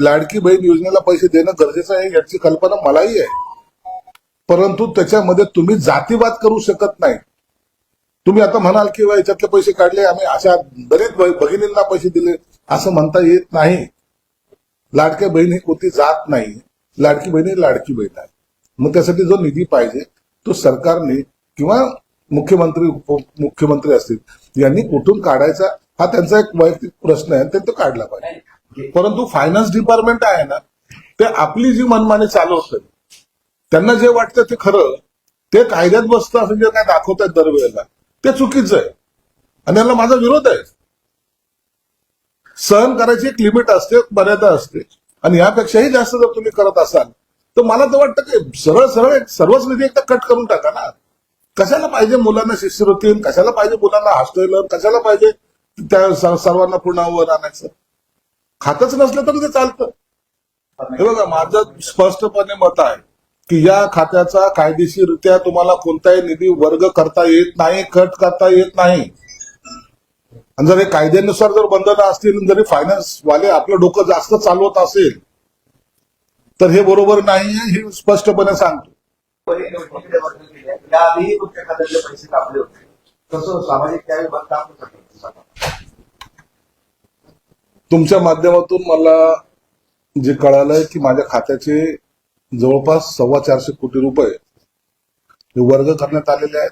लाडकी बहीण योजनेला पैसे देणं गरजेचं आहे याची कल्पना मलाही आहे. परंतु त्याच्यामध्ये तुम्ही जातीवाद करू शकत नाही. तुम्ही आता म्हणाल की याच्यातले पैसे काढले आम्ही अशा बरेच भगिनींना पैसे दिले. असं म्हणता येत नाही. लाडक्या बहीण ही कोणती जात नाही. लाडकी बहीण ही लाडकी बहीण आहे. मग त्यासाठी जो निधी पाहिजे तो सरकारने किंवा मुख्यमंत्री उपमुख्यमंत्री असतील यांनी कुठून काढायचा हा त्यांचा एक वैयक्तिक प्रश्न आहे ते तो काढला पाहिजे. परंतु फायनान्स डिपार्टमेंट आहे ना ते आपली जी मनमानी चालवते त्यांना जे वाटतं ते खरं ते कायद्यात बसतं असं जे काय दाखवतात दरवेळेला ते चुकीचं आहे. आणि याला माझा विरोध आहे. सहन करायची एक लिमिट असते मर्यादा असते. आणि यापेक्षाही जास्त जर तुम्ही करत असाल तर मला तर वाटतं की सरळ सरळ एक सर्वच निधी एकदा कट करून टाका ना. कशाला पाहिजे मुलांना शिष्यवृत्ती कशाला पाहिजे मुलांना हॉस्टेल कशाला पाहिजे त्या सर्वांना पुन्हा वर आणायचं? खातच नसलं तरी ते चालतं. हे बघा माझं स्पष्टपणे मत आहे की या खात्याचा कायदेशीररित्या तुम्हाला कोणताही निधी वर्ग करता येत नाही कट करता येत नाही. आणि जर हे कायद्यानुसार जर बंधनं असतील जरी फायनान्स वाले आपलं डोकं जास्त चालवत असेल तर हे बरोबर नाही हे स्पष्टपणे सांगतो. पैसे कापले होते. तसं सामाजिक न्याय विभाग काम करतो तुमच्या माध्यमातून मला जे कळालंय की माझ्या खात्याचे जवळपास सव्वा चारशे कोटी रुपये हे वर्ग करण्यात आलेले आहेत.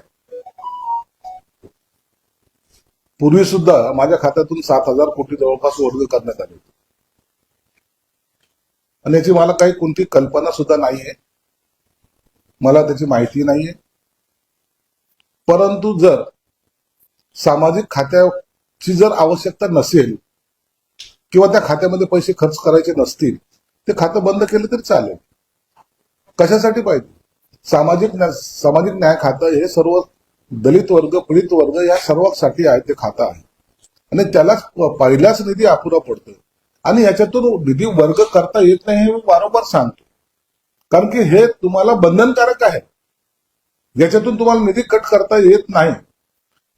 पूर्वी सुद्धा माझ्या खात्यातून सात हजार कोटी जवळपास वर्ग करण्यात आले होते. आणि याची मला काही कोणती कल्पना सुद्धा नाहीये. मला त्याची माहिती नाहीये. परंतु जर सामाजिक खात्याची जर आवश्यकता नसेल किंवा त्या खात्यामध्ये पैसे खर्च करायचे नसतील ते खातं बंद केलं तरी चालेल. कशासाठी पाहिजे? सामाजिक न्या- सामाजिक न्याय खातं हे सर्व दलित वर्ग पीडित वर्ग या सर्वांसाठी आहे ते खातं आहे. आणि त्यालाच पहिलाच निधी अपुरा पडतो आणि याच्यातून निधी वर्ग करता येत नाही हे मी वारंवार सांगतो. कारण की हे तुम्हाला बंधनकारक आहे. याच्यातून तुम्हाला निधी कट करता येत नाही.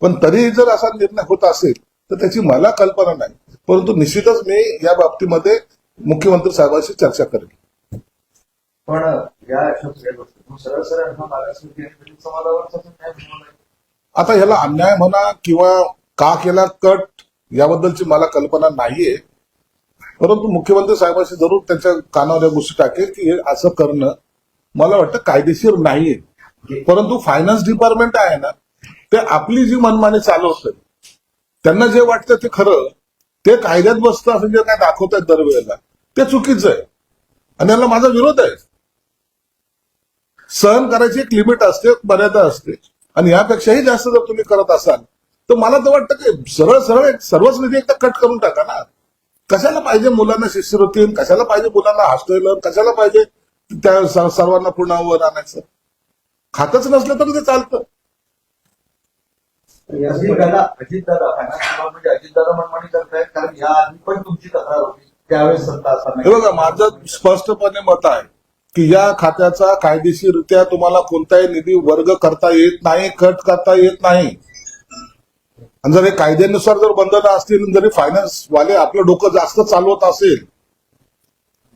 पण तरीही जर असा निर्णय होत असेल तर त्याची मला कल्पना नाही. परंतु निश्चितच मी या बाबतीमध्ये मुख्यमंत्री साहेबांशी चर्चा करेन. पण या सरळ सरळ आता ह्याला अन्याय म्हणा किंवा का केला कट याबद्दलची मला कल्पना नाहीये. परंतु मुख्यमंत्री साहेबांशी जरूर त्यांच्या कानावर या गोष्टी टाकेल की हे असं करणं मला वाटतं कायदेशीर नाहीये. परंतु फायनान्स डिपार्टमेंट आहे ना ते आपली जी मनमानी चालवत त्यांना जे वाटतं ते खरं ते कायद्यात बसतं असं जे काय आहेत दरवेळेला ते चुकीचं आहे. आणि याला माझा विरोध आहे. सहन करायची एक लिमिट असते मर्यादा असते. आणि यापेक्षाही जास्त जर तुम्ही करत असाल तर मला तर वाटतं की सरळ सरळ एक सर्वच निधी एकदा कट करून टाका ना. कशाला पाहिजे मुलांना शिष्यवृत्ती कशाला पाहिजे मुलांना हॉस्टेल कशाला पाहिजे त्या सर्वांना पुन्हा वर आणायचं? खातच नसलं तरी ते चालतं. अजितदादा अजितदादा फायनान्स म्हणजे अजितदादा मनमानी करतायत कारण या आधी पण तुमची तक्रार होती त्यावेळेस सत्ता असताना. बघा माझं स्पष्टपणे मत आहे की या खात्याचा कायदेशीररित्या तुम्हाला कोणताही निधी वर्ग करता येत नाही कट करता येत नाही. आणि जर हे कायद्यानुसार जर बंधनं असतील जरी फायनान्स वाले आपलं डोकं जास्त चालवत असेल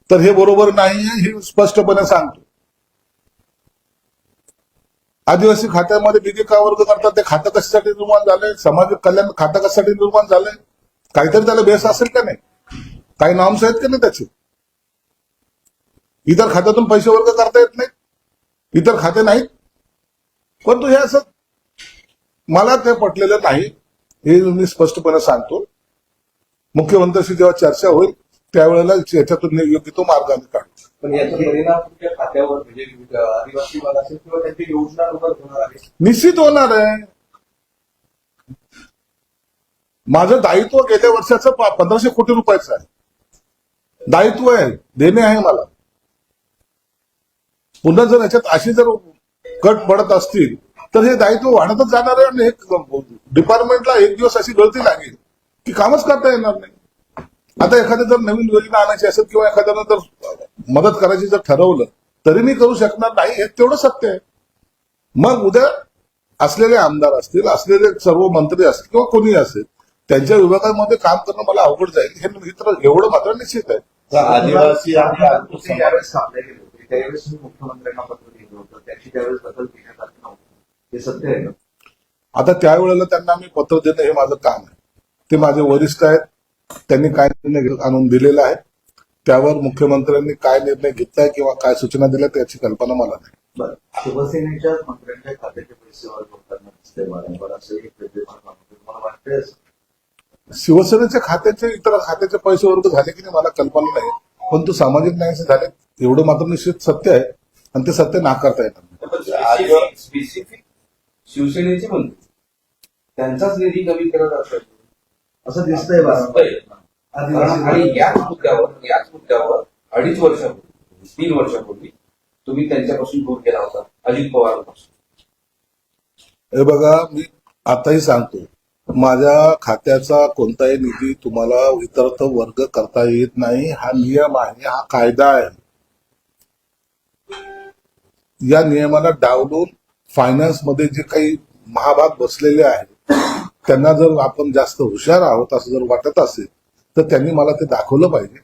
तर हे बरोबर नाही हे स्पष्टपणे सांगतो. आदिवासी खात्यामध्ये निधी का वर्ग करतात? ते खातं कशासाठी निर्माण झालंय समाज कल्याण खातं कशासाठी निर्माण झालंय काहीतरी त्याला बेस असेल का नाही? काही नॉर्म्स आहेत का नाही त्याचे? इतर खात्यातून पैसे वर्ग करता येत नाहीत. इतर खाते नाहीत. परंतु हे असं मला ते पटलेलं नाही. हे मी स्पष्टपणे सांगतो. मुख्यमंत्र्यांशी जेव्हा चर्चा होईल त्यावेळेला याच्यातून योग्य तो मार्ग आम्ही काढू. पण याचा परिणाम तुमच्या खात्यावर म्हणजे आदिवासी भाग असेल किंवा त्यांची योजना होणार आहे? निश्चित होणार आहे. माझं दायित्व गेल्या वर्षाचं पंधराशे कोटी रुपयाचं आहे. दायित्व आहे. देणे आहे मला. पुन्हा जर याच्यात अशी जर कट पडत असतील तर हे दायित्व वाढतच जाणार आहे आणि हे डिपार्टमेंटला एक दिवस अशी गळती लागेल की कामच करता येणार नाही. आता एखाद्या जर नवीन योजना आणायची असेल किंवा एखाद्यानं जर मदत करायची जर ठरवलं तरी मी करू शकणार नाही हे तेवढं सत्य आहे. मग उद्या असलेले आमदार असतील असलेले सर्व मंत्री असतील किंवा कोणी असेल त्यांच्या विभागामध्ये काम करणं मला अवघड जाईल हे मी तर एवढं मात्र निश्चित आहे. आदिवासी आणि ते अल्पसंख्याक ज्यावेळेस कापले गेले होते. त्यावेळेस तुम्ही मुख्यमंत्र्यांना पत्र लिहिलं होतं. त्याची त्यावेळेस दखल घेण्यात आली नव्हती. हे सत्य आहे का आता त्यावेळेला त्यांना मी पत्र देणं हे माझं काम आहे. ते माझे वरिष्ठ आहेत. त्यांनी काय निर्णय आणून दिलेला आहे. त्यावर मुख्यमंत्र्यांनी काय निर्णय घेतलाय किंवा काय सूचना दिल्या त्याची कल्पना मला नाही. शिवसेनेच्या मंत्र्यांच्या खात्याचे पैसे दिसते वारंवार. असं शिवसेनेच्या खात्याचे इतर खात्याचे पैसे वर्ग झाले की नाही मला कल्पना नाही. पण तो सामाजिक न्यायाचे झाले एवढं मात्र निश्चित सत्य आहे. आणि ते सत्य नाकारता स्पेसिफिक शिवसेनेचे मंत्री. त्यांचाच निधी कमी केला जातोय असं दिसतंय आणि याच मुद्द्यावर याच मुद्द्यावर अडीच वर्षापूर्वी तीन वर्षापूर्वी तुम्ही त्यांच्यापासून दूर केला होता अजित पवारांपासून. हे बघा मी आताही सांगतो माझ्या खात्याचा कोणताही निधी तुम्हाला इतरत्र वर्ग करता येत नाही. हा नियम आहे हा कायदा आहे. या नियमाला डावलून फायनान्समध्ये जे काही महाभाग बसलेले आहेत त्यांना जर आपण जास्त हुशार आहोत असं जर वाटत असेल तर त्यांनी मला ते दाखवलं पाहिजे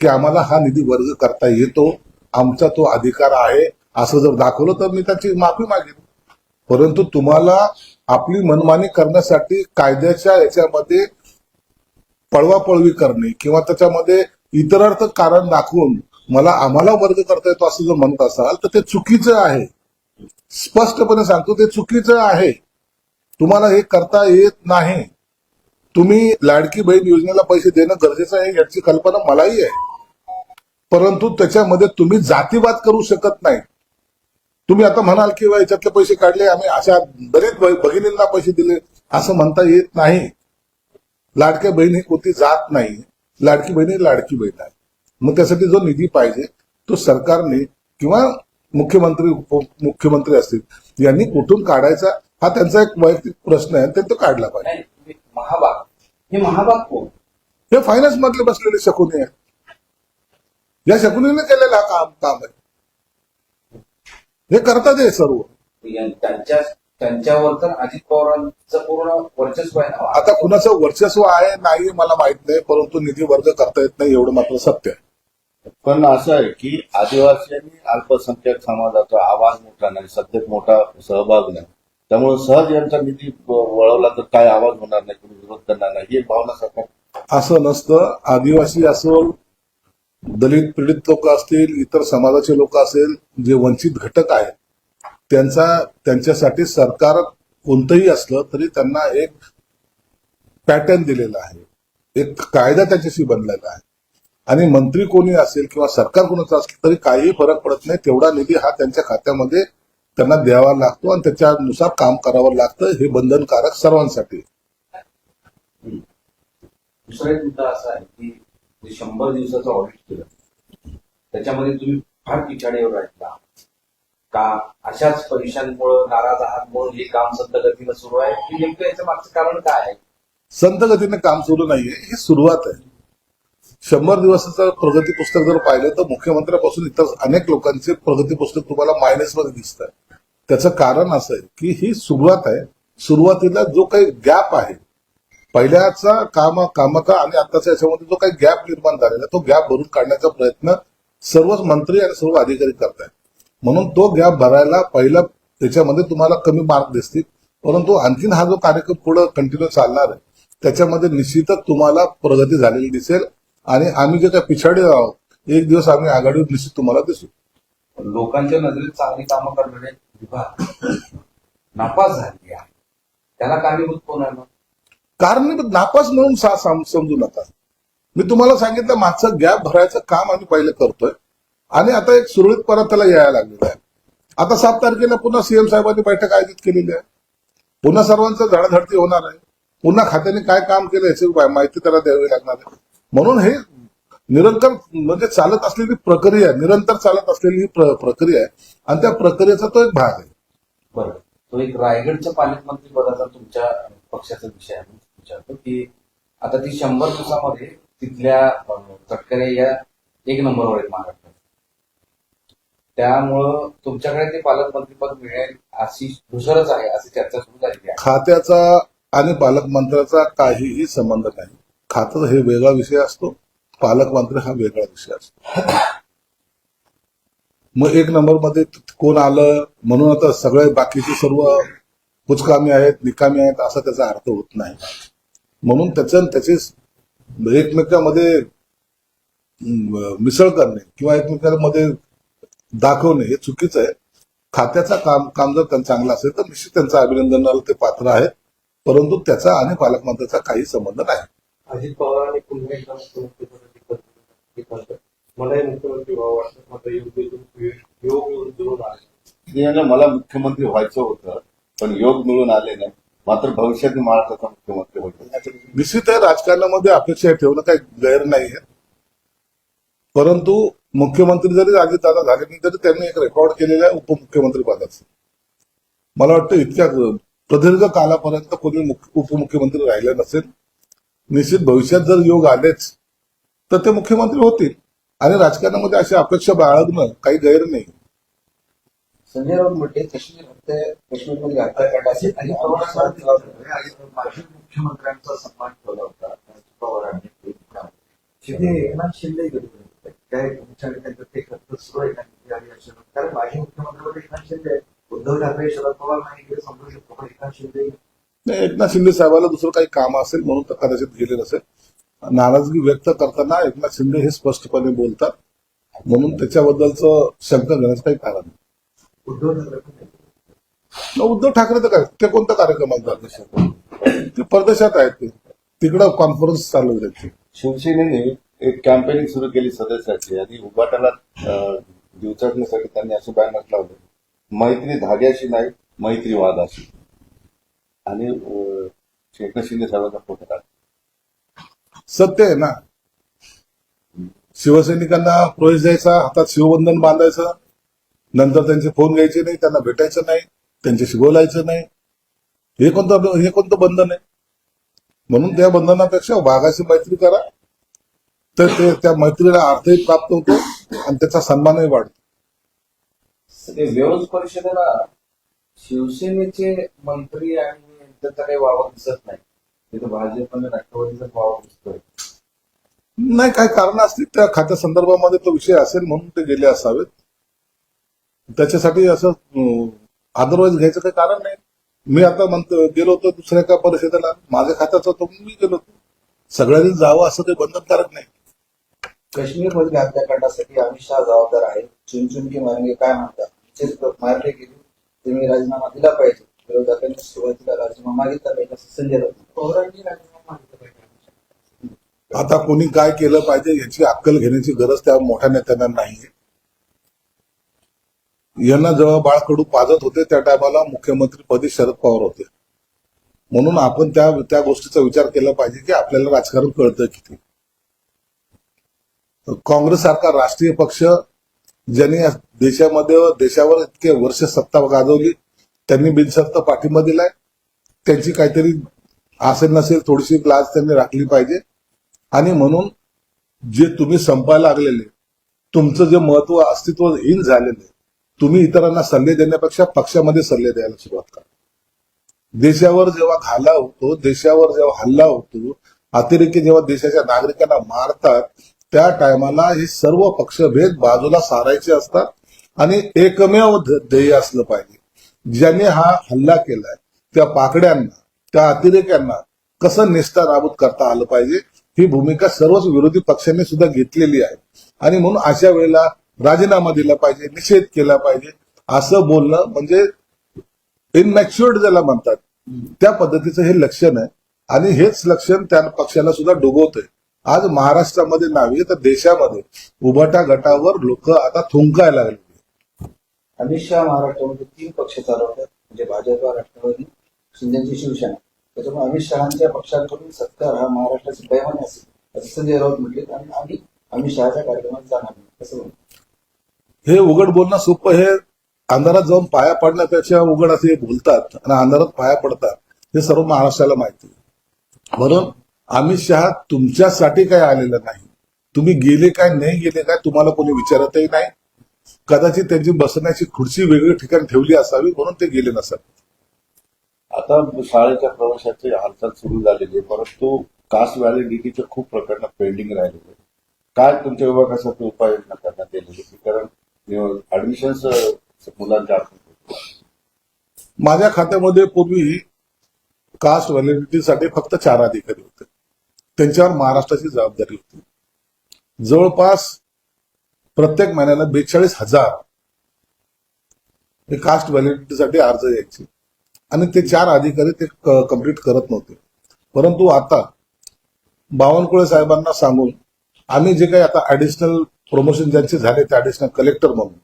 की आम्हाला हा निधी वर्ग करता येतो आमचा तो अधिकार आहे असं जर दाखवलं तर मी त्याची माफी मागेन. परंतु तुम्हाला आपली मनमानी करण्यासाठी कायद्याच्या याच्यामध्ये पळवापळवी करणे किंवा त्याच्यामध्ये इतरार्थ कारण दाखवून मला आम्हाला वर्ग करता येतो असं जर म्हणत असाल तर ते चुकीचं आहे. स्पष्टपणे सांगतो ते चुकीचं आहे. तुम्हाला हे करता येत नाही. तुम्ही लाडकी बहीण योजनेला पैसे देणं गरजेचं आहे याची कल्पना मलाही आहे. परंतु त्याच्यामध्ये तुम्ही जातीवाद करू शकत नाही. तुम्ही आता म्हणाल की याच्यातले पैसे काढले आम्ही अशा बरेच भगिनींना पैसे दिले. असं म्हणता येत नाही. लाडक्या बहीण ही कोणती जात नाही. लाडकी बहीण ही लाडकी बहीण आहे. मग त्यासाठी जो निधी पाहिजे तो सरकारने किंवा मुख्यमंत्री उपमुख्यमंत्री असतील यांनी कुठून काढायचा? हा त्यांचा एक वैयक्तिक प्रश्न आहे ते तो काढला पाहिजे. नाही महाभाग हे महाभाग कोण? हे फायनान्स मधले बसलेले शकुनी आहेत. या शकुनीने केलेलं हा काम काम आहे. हे करतात हे सर्व. या- त्यांच्या त्यांच्यावर तर अजित पवारांचं पूर्ण वर्चस्व आहे ना. आता कुणाचं वर्चस्व आहे नाही मला माहीत नाही परंतु निधी वर्ग करता येत नाही एवढं मात्र सत्य आहे. पण असं आहे की आदिवासी आणि अल्पसंख्याक समाजाचा आवाज मोठा नाही सत्तेत मोठा सहभाग नाही. त्यामुळे सहज यांचा निधी वळवला तर काय आवाज होणार नाही कोणी विरोध करणार नाही ही एक भावना सरकार असं नसतं. आदिवासी असो दलित पीडित लोक असतील इतर समाजाचे लोक असेल जे वंचित घटक आहेत त्यांचा त्यांच्यासाठी सरकार कोणतंही असलं तरी त्यांना एक पॅटर्न दिलेला आहे. एक कायदा त्याच्याशी बनलेला आहे. आणि मंत्री कोणी असेल किंवा सरकार कोणाचं असेल तरी काही फरक पडत नाही. तेवढा निधी हा त्यांच्या खात्यामध्ये त्यांना द्यावा लागतो आणि त्याच्यानुसार काम करावं लागतं. हे बंधनकारक सर्वांसाठी. दुसरा एक मुद्दा असा आहे की शंभर दिवसाचं ऑडिट केलं त्याच्यामध्ये तुम्ही फार पिछाडीवर राहिला. का अशाच परीक्षांमुळे नाराज आहात म्हणून हे काम संत गतीनं सुरू आहे? की नेमकं याचं मागचं कारण काय आहे? संत गतीने काम सुरू नाहीये ही सुरुवात आहे. शंभर दिवसाचं प्रगती पुस्तक जर पाहिलं तर मुख्यमंत्र्यापासून इतर अनेक लोकांचे प्रगती पुस्तक तुम्हाला मायनसमध्ये दिसत आहे त्याचं कारण असं आहे की ही सुरुवात आहे. सुरुवातीला जो काही गॅप आहे पहिल्याचा काम कामाचा आणि आताच्या याच्यामध्ये जो काही गॅप निर्माण झालेला आहे, तो गॅप भरून काढण्याचा प्रयत्न सर्वच मंत्री आणि सर्व अधिकारी करतायत. म्हणून तो गॅप भरायला पहिला त्याच्यामध्ये तुम्हाला कमी मार्क दिसतील. परंतु आणखीन हा जो कार्यक्रम पुढे कंटिन्यू चालणार आहे त्याच्यामध्ये निश्चितच तुम्हाला प्रगती झालेली दिसेल आणि आम्ही जे काही पिछाडी आहोत एक दिवस आम्ही आघाडीवर निश्चित तुम्हाला दिसू. लोकांच्या नजरेत चांगली कामं करणारे विभाग नापास झालेली आहे. त्याला कारणीभूत कोण आहे कारणीभूत नापास म्हणून समजू नका. मी तुम्हाला सांगितलं मागचं गॅप भरायचं काम आम्ही पहिले करतोय. आणि आता एक सुरळीत परत त्याला यायला लागलेलं आहे. आता सात तारखेला पुन्हा सीएम साहेबांनी बैठक आयोजित केलेली आहे. पुन्हा सर्वांचं धडाधडती होणार आहे. पुन्हा खात्याने काय काम केलं याची माहिती त्याला द्यावी लागणार आहे. म्हणून हे निरंतर म्हणजे चालत असलेली प्रक्रिया निरंतर चालत असलेली ही प्र- प्रक्रिया आहे. आणि त्या प्रक्रियेचा तो एक भाग आहे. बरं. तो एक रायगडच्या पालकमंत्री पदाचा तुमच्या पक्षाचा विषय आहे. विचारतो की आता ती शंभर दिवसामध्ये तिथल्या अं, तटकरे या एक नंबरवर आहेत महाराष्ट्रात. त्यामुळं तुमच्याकडे ते पालकमंत्री पद मिळेल अशी धुसरच आहे अशी चर्चा सुरू झालेली आहे. खात्याचा आणि पालकमंत्र्याचा काहीही संबंध नाही. खातं हे वेगळा विषय असतो. पालक मात्र हा वेगळा विषय असतो. मग एक नंबरमध्ये कोण आलं म्हणून आता सगळे बाकीचे सर्व कुचकामी आहेत निकामी आहेत असा त्याचा अर्थ होत नाही. म्हणून त्याचं त्याचे एकमेकांमध्ये मिसळ करणे किंवा एकमेकांमध्ये दाखवणे हे चुकीचं आहे. खात्याचा काम काम जर त्यांचा चांगलं असेल तर निश्चित त्यांचं अभिनंदनाला ते पात्र आहेत. परंतु त्याचा आणि पालकमंत्र्याचा काही संबंध नाही. अजित पवार आणि पुन्हा एकदा मलाही मुख्यमंत्री व्हावं मात्र योग आले. मला मुख्यमंत्री व्हायचं होतं पण योग मिळून आले नाही. मात्र भविष्यात महाराष्ट्राचा मुख्यमंत्री होईल. निश्चित आहे राजकारणामध्ये अपेक्षा ठेवणं काही गैर नाही आहे. परंतु मुख्यमंत्री जरी अजितदादा झाले नाही तरी त्यांनी एक रेकॉर्ड केलेलं आहे उपमुख्यमंत्री पदाचं. मला वाटतं इतक्या प्रदीर्घ कालापर्यंत कोणी मुख्य- उपमुख्यमंत्री राहिले नसेल. निश्चित भविष्यात जर योग आलेच तर ते मुख्यमंत्री होतील. आणि राजकारणामध्ये अशी अपेक्षा बाळगणं काही गैर नाही. संजय राऊत म्हटले काश्मीर हत्या काश्मीरमध्ये माजी मुख्यमंत्र्यांचा सन्मान ठेवला होता पवारांनी तिथे एकनाथ शिंदे गेले. काय तुमच्या त्यांचं ते खर्च सुरू आहे का कारण माजी मुख्यमंत्री मध्ये एकनाथ शिंदे. उद्धव ठाकरे शरद पवार नाही गेले समजू शकतो पण एकनाथ शिंदे नाही, एकनाथ शिंदे साहेबाला दुसरं काही काम असेल म्हणून तर कदाचित गेले नसेल. नाराजगी व्यक्त करताना एकनाथ शिंदे हे स्पष्टपणे बोलतात. म्हणून त्याच्याबद्दलचं शंका घेण्याचं काही कारण नाही. उद्धव ठाकरे तर काय? ते कोणत्या कार्यक्रमात ते परदेशात आहेत ते. तिकडं कॉन्फरन्स चालू आहे त्यांची. शिवसेनेने एक कॅम्पेनिंग सुरू केली सदस्याची. आणि उभाटाला अं, दिवचटण्यासाठी त्यांनी असे बॅनर लावले. मैत्री धाग्याशी नाही मैत्री वादाशी. आणि एकनाथ शिंदे साहेबांचा फोटो टाकला. सत्य आहे ना? शिवसैनिकांना प्रवेश द्यायचा हातात शिवबंधन बांधायचं नंतर त्यांचे फोन घ्यायचे नाही त्यांना भेटायचं नाही त्यांच्याशी बोलायचं नाही. हे कोणतं हे कोणतं बंधन आहे? म्हणून त्या बंधनापेक्षा वाघाशी मैत्री करा. तर ते त्या मैत्रीला अर्थही प्राप्त होतो आणि त्याचा सन्मानही वाढतो. ते विरोध परिषदेला शिवसेनेचे मंत्री आणि वावर दिसत नाही भाजप आणि राष्ट्रवादीचा वावर दिसतोय. नाही काही कारण असतील त्या खात्या संदर्भामध्ये तो विषय असेल म्हणून ते गेले असावेत. त्याच्यासाठी असं अदरवाईज घ्यायचं काही कारण नाही. मी आता म्हणतो गेलो होतो दुसऱ्या एका परिषदेला. माझ्या खात्याचा तो मी गेलो होतो. सगळ्यांनी जावं असं काही बंधनकारक नाही. काश्मीरमधील हत्याकांडासाठी अमित शहा जबाबदार आहेत. चुनचुन की मारेंगे काय म्हणतात? मारले गेले. तुम्ही राजीनामा दिला पाहिजे. विरोधकांनी सुरुवातीला राजीनामा मागितला पाहिजे असं संजय राऊत. म्हणाले. पवारांनी राजीनामा मागितला पाहिजे. आता कोणी काय केलं पाहिजे याची अक्कल घेण्याची गरज त्या मोठ्या नेत्यांना नाहीये यांना जेव्हा बाळकडू पाजत होते त्या टायमाला मुख्यमंत्रीपदी शरद पवार होते. म्हणून आपण त्या त्या गोष्टीचा विचार केला पाहिजे की आपल्याला राजकारण कळतं किती. काँग्रेस सारखा राष्ट्रीय पक्ष ज्यांनी देशामध्ये व देशावर इतके वर्ष सत्ता गाजवली त्यांनी बिनशर्त पाठिंबा दिलाय. त्यांची काहीतरी असेल नसेल थोडीशी लाज त्यांनी राखली पाहिजे. आणि म्हणून जे तुम्ही संपायला लागलेले तुमचं जे महत्त्व अस्तित्वहीन झालेलं आहे तुम्ही इतरांना सल्ले देण्यापेक्षा पक्षामध्ये सल्ले द्यायला सुरुवात करा. देशावर जेव्हा घाला होतो देशावर जेव्हा हल्ला होतो अतिरेकी जेव्हा देशाच्या नागरिकांना मारतात त्या टायमाला हे सर्व पक्षभेद बाजूला सारायचे असतात आणि एकमेव ध- ध्येय असलं पाहिजे. ज्याने हा हल्ला केलाय त्या पाकड्यांना त्या अतिरेक्यांना कसं निष्ठा नाबूद करता आलं पाहिजे ही भूमिका सर्वच विरोधी पक्षांनी सुद्धा घेतलेली आहे. आणि म्हणून अशा वेळेला राजीनामा दिला पाहिजे निषेध केला पाहिजे असं बोलणं म्हणजे इनमॅच्युअर्ड ज्याला म्हणतात त्या पद्धतीचं हे लक्षण आहे. आणि हेच लक्षण त्या पक्षाला सुद्धा डुबवतंय. आज महाराष्ट्रामध्ये नाही तर देशामध्ये उभाटा गटावर लोक आता थुंकायला लागले. अमित शहा महाराष्ट्रामध्ये तीन पक्ष चालवतात म्हणजे भाजप राष्ट्रवादी शिंदेची शिवसेना. त्याच्यामुळे अमित शहाच्या पक्षांकडून सत्कार हा महाराष्ट्राची पैमाने असेल असं संजय राऊत म्हटले आणि आम्ही अमित शहाच्या कार्यक्रमात जाणार नाही असं म्हणतो हे उघड बोलणं सोपं हे अंधारात जाऊन पाया पडण्यापेक्षा उघड असे बोलतात आणि अंधारात पाया पडतात हे सर्व महाराष्ट्राला माहिती म्हणून अमित शहा तुमच्यासाठी काय आलेलं नाही. तुम्ही गेले काय नाही गेले काय तुम्हाला कोणी विचारतही नाही. कदाचित त्यांची बसण्याची खुर्ची वेगळी ठिकाणी ठेवली असावी म्हणून ते गेले नसत. आता शाळेच्या प्रवेशाची हालचाल सुरू झालेली आहे. परंतु कास्ट व्हॅलिडिटीचे खूप प्रकरण पेंडिंग राहिलेले. काय तुमच्या विभागासाठी उपाययोजना करण्यात येईल? कारण ऍडमिशन मुलांच्या माझ्या खात्यामध्ये पूर्वी कास्ट व्हॅलिडिटीसाठी फक्त चार अधिकारी होते. त्यांच्यावर महाराष्ट्राची जबाबदारी होती. जवळपास प्रत्येक महिन्याला बेचाळीस हजार हे कास्ट व्हॅलिडिटीसाठी अर्ज यायचे. आणि ते चार अधिकारी ते कंप्लीट करत नव्हते. परंतु आता बावनकुळे साहेबांना सांगून आम्ही जे काही आता ऍडिशनल प्रमोशन ज्यांचे झाले ते ऍडिशनल कलेक्टर म्हणून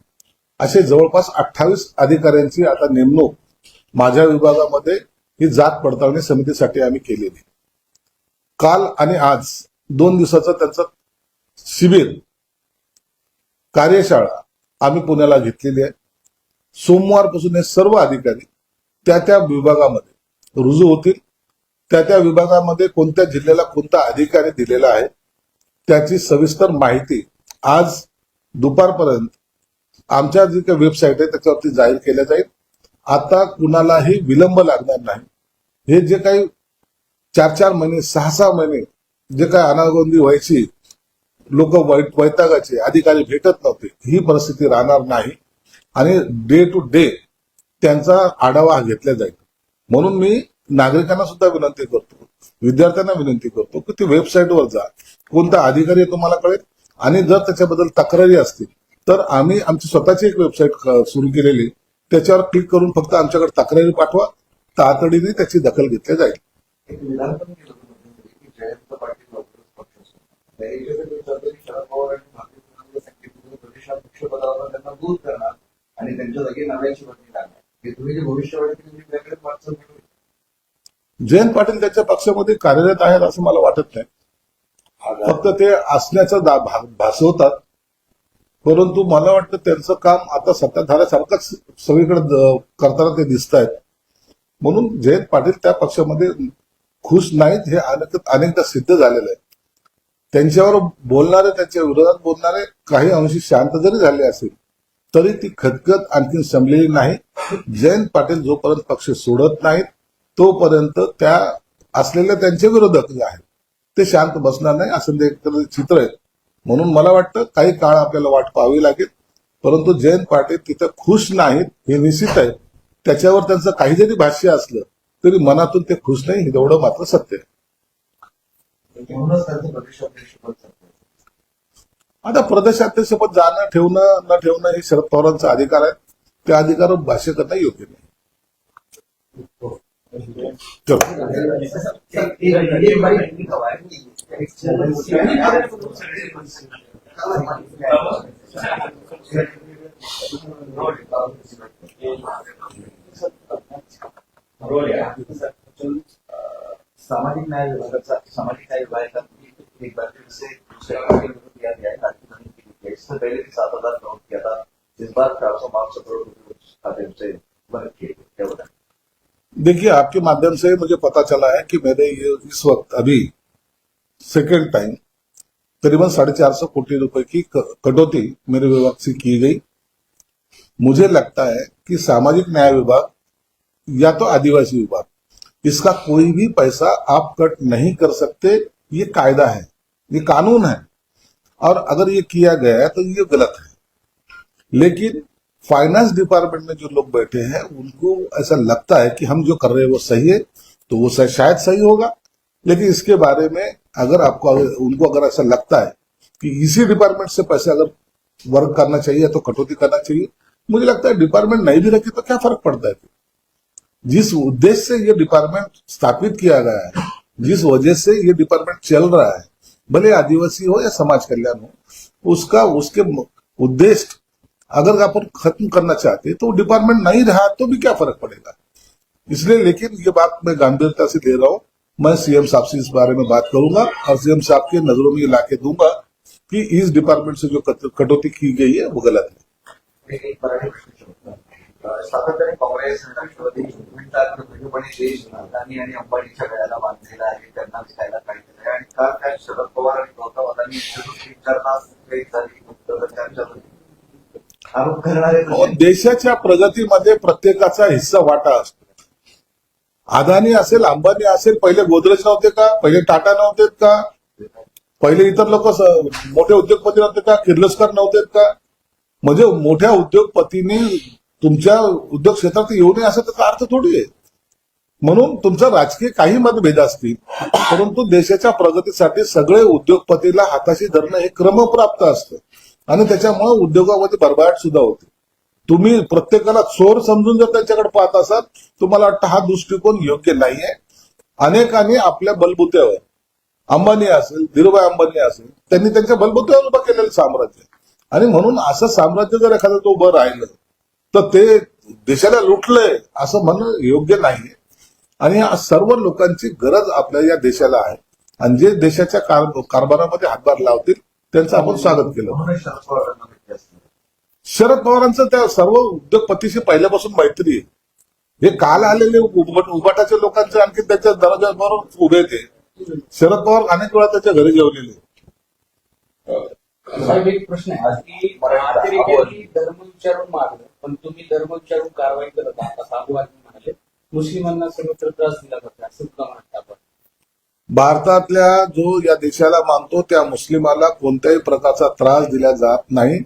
असे जवळपास अठ्ठावीस अधिकाऱ्यांची आता नेमणूक माझ्या विभागामध्ये ही जात पडताळणी समितीसाठी आम्ही केलेली. काल आणि आज दोन दिवसाचं त्यांचं शिबिर कार्यशाळा आम्ही पुण्याला घेतलेली आहे. सोमवारपासून हे सर्व अधिकारी त्या त्या विभागामध्ये रुजू होतील. त्या त्या विभागामध्ये कोणत्या जिल्ह्याला कोणता अधिकारी दिलेला आहे त्याची सविस्तर माहिती आज दुपारपर्यंत आमच्या जी काही वेबसाईट आहे त्याच्यावरती जाहीर केल्या जाईल. आता कुणालाही विलंब लागणार नाही. हे जे काही चार चार महिने सहा सहा महिने जे काही अनागोंदी व्हायची लोक वैत वैतागाचे अधिकारी भेटत नव्हते. ही परिस्थिती राहणार नाही. आणि डे टू डे त्यांचा आढावा घेतला जाईल. म्हणून मी नागरिकांना सुद्धा विनंती करतो विद्यार्थ्यांना विनंती करतो की ती वेबसाईटवर जा. कोणता अधिकारी तुम्हाला कळेल? आणि जर त्याच्याबद्दल तक्रारी असतील तर आम्ही आमची स्वतःची एक वेबसाईट सुरू केलेली. त्याच्यावर क्लिक करून फक्त आमच्याकडे तक्रारी पाठवा. तातडीने त्याची दखल घेतली जाईल एक विधान पण केलं होतं मध्यंतरी की जयंत पाटील लवकरच पक्ष सोडणार. त्या याच्यासाठी विचारलं की शरद पवार आणि भारतीय जनता पार्टीचे पदावर त्यांना दूर करणार आणि त्यांच्या जागी नव्याची बदली लागणार. हे तुम्ही जे भविष्यवाणी केली ती वेगळीच वाटचाल केली. जयंत पाटील त्यांच्या पक्षामध्ये कार्यरत आहेत असं मला वाटत नाही. फक्त ते असण्याचं भासवतात. परंतु मला वाटतं त्यांचं काम आता सत्ताधाऱ्यासारखंच सगळीकडे करताना ते दिसत आहेत म्हणून जयंत पाटील त्या पक्षामध्ये खुश नाहीत हे अनेक अनेकदा सिद्ध झालेलं आहे. त्यांच्यावर बोलणारे त्यांच्या विरोधात बोलणारे काही अंशी शांत जरी झाले असेल तरी ती खतखत आणखी संपलेली नाही. जयंत पाटील जोपर्यंत पक्ष सोडत नाहीत तोपर्यंत त्या असलेले त्यांचे विरोधक जे आहेत ते शांत बसणार नाही. असं ते चित्र आहे. म्हणून मला वाटतं काही काळ आपल्याला वाट पाहावी लागेल. परंतु जयंत पाटील तिथं खुश नाहीत हे निश्चित आहे. त्याच्यावर त्यांचं काही जरी भाष्य असलं तरी मनातून ते खुश नाही हे एवढं मात्र सत्य आहे. म्हणूनच त्यांचं प्रदेशाध्यक्ष आता प्रदेशाध्यक्षपद जाणं ठेवणं न ठेवणं हे शरद पवारांचा अधिकार आहे त्या अधिकारावर भाष्य करणं योग्य नाही चलो. सामाजिक न्याय विभागाचा सामाजिक न्याय विभागाचा एक बार फिर से दूसरे में किया गया है राजधानी के लिए इससे पहले भी सात हज़ार करोड़ किया था इस बार चार सौ पाँच सौ करोड़ उस खाते से बंद किए। क्या बताएँ देखिए, आपके माध्यम से मुझे पता चला है कि मैंने ये इस वक्त अभी सेकेंड टाइम करीबन साढ़े चार सौ कोटी रुपए की, कटौती मेरे विभाग से की गई। मुझे लगता है कि सामाजिक न्याय विभाग या तो आदिवासी विभाग इसका कोई भी पैसा आप कट नहीं कर सकते। ये कायदा है ये कानून है। और अगर ये किया गया है तो ये गलत है। लेकिन फाइनेंस डिपार्टमेंट में जो लोग बैठे हैं उनको ऐसा लगता है कि हम जो कर रहे हैं वो सही है तो वो शायद सही होगा। लेकिन इसके बारे में अगर आपको अगर, उनको अगर ऐसा लगता है कि इसी डिपार्टमेंट से पैसे अगर वर्क करना चाहिए तो कटौती करना चाहिए मुझे लगता है डिपार्टमेंट नहीं भी रखे तो क्या फ़र्क पड़ता है जिस उद्देश्य से ये डिपार्टमेंट स्थापित किया गया है, जिस वजह से ये डिपार्टमेंट चल रहा है, भले आदिवासी हो या समाज कल्याण हो, उसका, उसके उद्देश्य अगर अपन खत्म करना चाहते तो डिपार्टमेंट नहीं रहा तो भी क्या फ़र्क पड़ेगा? इसलिए लेकिन ये बात मैं गंभीरता से ले रहा हूँ। मैं सीएम साहब से इस बारे में बात करूँगा और सीएम साहब के नज़रों में ये लाके दूँगा कि इस डिपार्टमेंट से जो कटौती की गई है, वो गलत है। सातत्याने काँग्रेस राष्ट्रवादी म्हणतात भाजपने देश अदानी आणि अंबानीच्या गळ्याला बांधलेला आहे. त्यांना विकायला काढलेलं आहे आणि काल काय? शरद पवार आणि गौतम अदानी यांच्यातून विचारणा झाली. देशाच्या प्रगतीमध्ये प्रत्येकाचा हिस्सा वाटा असतो. अदानी असेल अंबानी असेल पहिले गोदरेज नव्हते का? पहिले टाटा नव्हते का? पहिले इतर लोक मोठे उद्योगपती नव्हते का? किर्लोस्कर नव्हते का? म्हणजे मोठ्या उद्योगपतींनी तुमच्या उद्योग क्षेत्रात येऊ नये असं त्याचा अर्थ थोडी आहे. म्हणून तुमचा राजकीय काही मतभेद असतील परंतु देशाच्या प्रगतीसाठी सगळे उद्योगपतीला हाताशी धरणं हे क्रमप्राप्त असतं. आणि त्याच्यामुळे उद्योगामध्ये भरभराट सुद्धा होते. तुम्ही प्रत्येकाला चोर समजून जर त्यांच्याकडे पाहत असाल तुम्हाला वाटतं हा दृष्टिकोन योग्य नाहीये. अनेकांनी आपल्या बलबुत्यावर अंबानी असेल धीरूभाई अंबानी असेल त्यांनी त्यांच्या बलबुत्यावर उभं केलेलं साम्राज्य. आणि म्हणून असं साम्राज्य जर एखादं तो उभं राहिलं तर ते देशाला लुटलंय असं म्हणणं योग्य नाहीये. आणि या सर्व लोकांची गरज आपल्या या देशाला आहे. आणि जे देशाच्या कारभारामध्ये हातभार लावतील त्यांचं आपण स्वागत केलं. शरद पवारांचं त्या सर्व उद्योगपतीशी पहिल्यापासून मैत्री आहे. हे काल आलेले उभट- लोकांचे आणखी त्याच्या दरवाजाबरोबर उभे ते. शरद पवार अनेक वेळा त्याच्या घरी जेवलेले. साहेब एक प्रश्न आहे. की धर्म विचारून मागणं पण तुम्ही धर्म कारवाई करत आहात असं अभिवादन म्हणाले. मुस्लिमांना सर्वत्र त्रास दिला जातो असं का म्हणतात आपण. भारतातल्या जो या देशाला मानतो त्या मुस्लिमाला कोणत्याही प्रकारचा त्रास दिला जात नाही.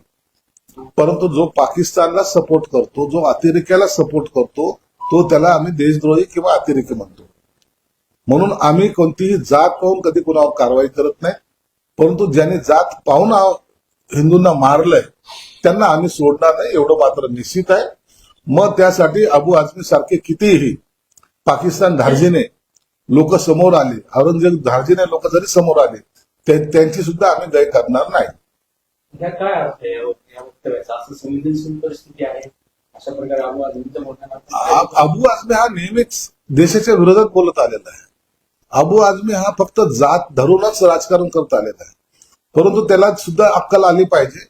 परंतु जो पाकिस्तानला सपोर्ट करतो जो अतिरेक्याला सपोर्ट करतो तो त्याला आम्ही देशद्रोही किंवा अतिरेकी म्हणतो. म्हणून आम्ही कोणतीही जात पाहून कधी कुणावर कारवाई करत नाही. परंतु ज्यांनी जात पाहून हिंदूंना मारलंय त्यांना आम्ही सोडणार नाही एवढं मात्र निश्चित आहे. मग त्यासाठी अबू आझमी सारखे कितीही पाकिस्तान धार्जिने लोक समोर आले औरंगजेब धार्जिने लोक जरी समोर आले ते- त्यांची सुद्धा आम्ही दय करणार नाही. अबू आझमी हा नेहमीच देशाच्या विरोधात बोलत आलेला आहे. अबू आझमी हा फक्त जात धरूनच राजकारण करत आलेला आहे. परंतु त्याला सुद्धा अक्कल आली पाहिजे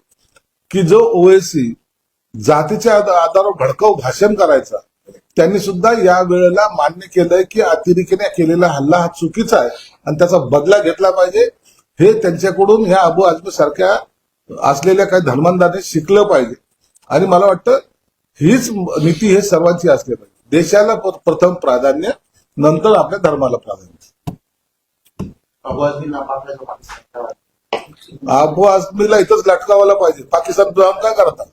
की जो ओएसी जातीच्या आधारावर भडकाऊ भाषण करायचा त्यांनी सुद्धा या वेळेला मान्य केलंय की अतिरेकीने केलेला हल्ला हा चुकीचा आहे आणि त्याचा बदला घेतला पाहिजे. हे त्यांच्याकडून ह्या अबू आझमी सारख्या असलेल्या काही धर्मांधाने शिकलं पाहिजे. आणि मला वाटतं हीच नीती हे सर्वांची असली पाहिजे. देशाला प्रथम प्राधान्य नंतर आपल्या धर्माला प्राधान्य. आवाजींना पाठवायचं अबू इथंच लटकावायला पाहिजे. पाकिस्तान जाऊन काय करतात